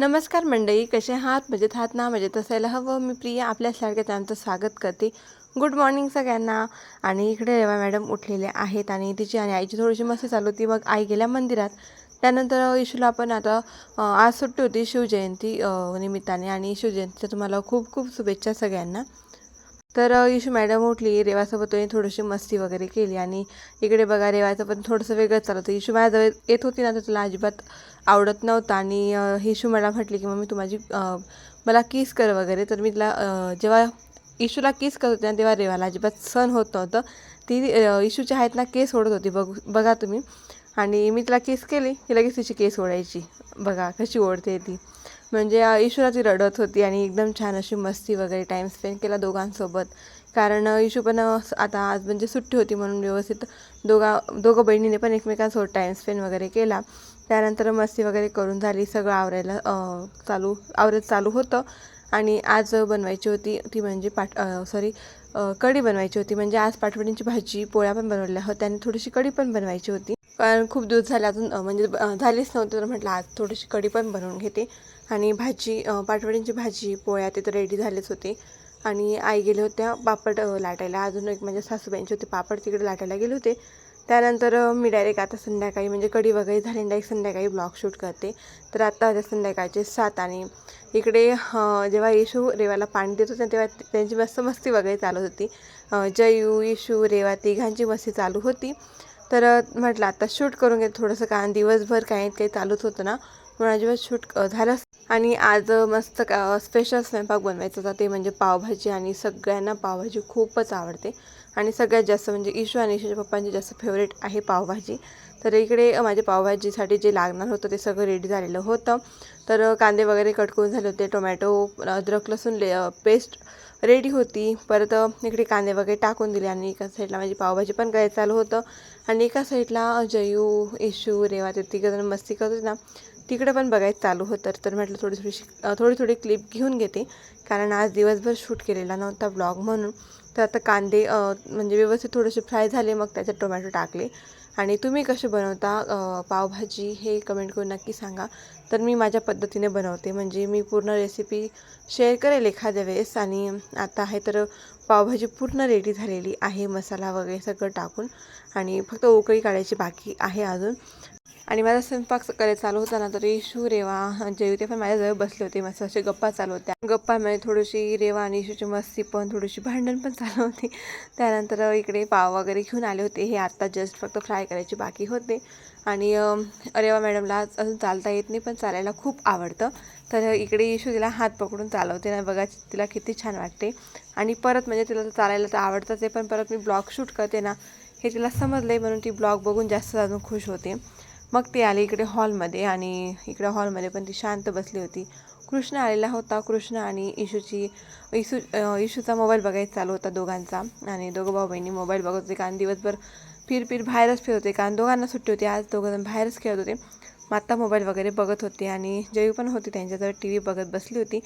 नमस्कार मंडळी कसे आहात? मजेत आहात ना? मजेत असायला हवं. मी प्रिया आपल्या त्यांचं आमचं स्वागत करते. गुड मॉर्निंग सगळ्यांना. आणि इकडे रेवा मॅडम उठलेल्या आहेत आणि तिची आणि आईची थोडीशी मस्ती चालू होती. मग आई गेल्या मंदिरात. त्यानंतर इशूला आपण आता आज सुट्टी होती शिवजयंती निमित्ताने. आणि शिवजयंतीच्या तुम्हाला खूप खूप शुभेच्छा सगळ्यांना. तर यशू इशू मॅडम उठली रेवासोबत थोडीशी मस्ती वगैरे केली आणि इकडे बघा रेवाचं पण थोडंसं वेगळंच चालत होतं. यशू माझ्याजवळ येत होती ना तर तुला अजिबात आवडत नव्हतं आणि यशू इशू म्हटली की मम्मी तू माझी मला किस कर वगैरे. तर मी तिला जेव्हा इशूला किस करत होते ना तेव्हा रेवाला अजिबात सण होत नव्हतं. ती इशूच्या आहेत ना केस ओढत होती. बघू बघा तुम्ही. आणि मी तिला केस केली. की लगेच तिची केस ओढायची. बघा कशी ओढते ती. म्हणजे अ, ती रडत होती आणि एकदम छान अशी मस्ती वगैरे टाईम स्पेंड केला दोघांसोबत. कारण इशू पण आता आज म्हणजे सुट्टी होती म्हणून व्यवस्थित दोघा दोघं बहिणीने पण एकमेकांसोबत टाईम स्पेंड वगैरे केला. त्यानंतर मस्ती वगैरे करून झाली सगळं आवरायला चालू आवरत चालू होतं. आणि आज बनवायची होती ती म्हणजे पाठ सॉरी कढी बनवायची होती. म्हणजे आज पाठवणींची भाजी पोळ्या पण बनवल्या होत्या आणि थोडीशी कढी पण बनवायची होती. कारण खूप दिवस झाले अजून म्हणजे झालीच नव्हती तर म्हटलं आज थोडीशी कढी पण बनवून घेते. आणि भाजी पाटवड्यांची भाजी पोळ्या ते तर रेडी झालेच होते. आणि आई गेले होत्या पापड लाटायला. अजून एक माझ्या सासूबाईंचे होते पापड तिकडे लाटायला गेले होते. त्यानंतर मी डायरेक्ट आता संध्याकाळी म्हणजे कढी वगैरे झाली डायरेक्ट संध्याकाळी ब्लॉग शूट करते. तर आता आता संध्याकाळचे सात आणि इकडे जेव्हा येशू रेवाला पाणी देत होते तेव्हा त्यांची मस्त मस्ती वगैरे चालू होती. जयू येशू रेवा तिघांची मस्ती चालू होती. तर म्हटलं आता शूट करून घेत. थोडंसं कारण दिवसभर काही काही चालूच होतं ना. म्हणून अजिबात शूट झालं आणि आज मस्त का स्पेशल स्वयंपाक बनवायचा होता. ते म्हणजे पावभाजी आणि सगळ्यांना पावभाजी खूपच आवडते. आणि सगळ्यात जास्त म्हणजे इशू आणि इशूच्या पप्पांची जास्त फेवरेट आहे पावभाजी. तर इकडे माझ्या पावभाजीसाठी जे लागणार होतं ते सगळं रेडी झालेलं होतं. तर कांदे वगैरे कट करून झाले होते टोमॅटो अद्रक लसूण ले पेस्ट रेडी होती. परत इकडे कांदे वगैरे टाकून दिले आणि एका साईडला माझी पावभाजी पण करायचं चालू होतं. आणि एका साईडला जयू इशू रेवा ते तिघंजण मस्ती करत होते ना. तिकडे पण बघायचं चालू होतं तर म्हटलं थोडी थोडीशी थोडी थोडी क्लिप घेऊन घेते. कारण आज दिवसभर शूट केलेला नव्हता ब्लॉग म्हणून. तर आता कांदे म्हणजे व्यवस्थित थोडेसे फ्राय झाले मग त्याच्यात टोमॅटो टाकले. आणि तुम्ही कसे बनवता पावभाजी हे कमेंट करून नक्की सांगा. तर मी माझ्या पद्धतीने बनवते. म्हणजे मी पूर्ण रेसिपी शेअर करेल एखाद्या वेळेस. आणि आता आहे तर पावभाजी पूर्ण रेडी झालेली आहे. मसाला वगैरे सगळं टाकून. आणि फक्त उकळी काढायची बाकी आहे अजून. आणि माझा स्वयंपाक करायला चालू होता ना तरी इशू रेवा जयू ते पण माझ्याजवळ बसले होते. मस्त असे गप्पा चालू होत्या. गप्पामध्ये थोडीशी रेवा आणि इशूची मस्ती पण थोडीशी भांडण पण चालू होती. त्यानंतर इकडे पाव वगैरे घेऊन आले होते. हे आत्ता जस्ट फक्त फ्राय करायचे बाकी होते. आणि रेवा मॅडमला अजून चालता येत नाही पण चालायला खूप आवडतं. तर इकडे इशू तिला हात पकडून चालवते ना बघा तिला किती छान वाटते. आणि परत म्हणजे तिला तर चालायला तर आवडतंच आहे पण परत मी ब्लॉग शूट करते ना हे तिला समजलं आहे म्हणून ती ब्लॉग बघून जास्त अजून खुश होते. मग ती आली इकडे हॉलमध्ये आणि इकडे हॉलमध्ये पण ती शांत बसली होती. कृष्ण आलेला होता. कृष्ण आणि इशूची इशू इशूचा मोबाईल बघायचा चालू होता दोघांचा. आणि दोघं भाऊ बहिणी मोबाईल बघत होते. कारण दिवसभर फिर फिर बाहेरच फिरत होते. कारण दोघांना सुट्टी होती. आज दोघंजण बाहेरच खेळत होते. मग आत्ता मोबाईल वगैरे बघत होते. आणि जयू पण होती त्यांच्याजवळ. टी व्ही बघत बसली होती.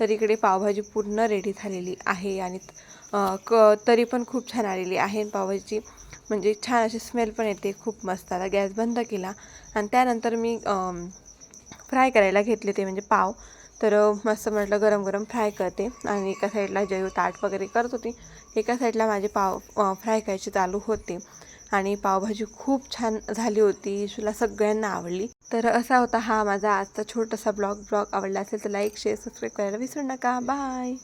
तर इकडे पावभाजी पूर्ण रेडी झालेली आहे. आणि क तरी पण खूप छान आलेली आहे. पावभाजीची म्हणजे छान अशी स्मेल पण येते खूप मस्त. आता गॅस बंद केला आणि त्यानंतर मी फ्राय करायला घेतले ते म्हणजे पाव. तर मस्त म्हटलं गरम गरम फ्राय करते आणि एका साईडला जयू ताट वगैरे करत होती एका साईडला माझे पाव फ्राय करायचे चालू होते. आणि पावभाजी खूप छान झाली होती तुला सगळ्यांना आवडली. तर असा होता हा माझा आजचा छोटासा ब्लॉग ब्लॉग आवडला असेल तर लाईक शेअर सबस्क्राईब करायला विसरू नका. बाय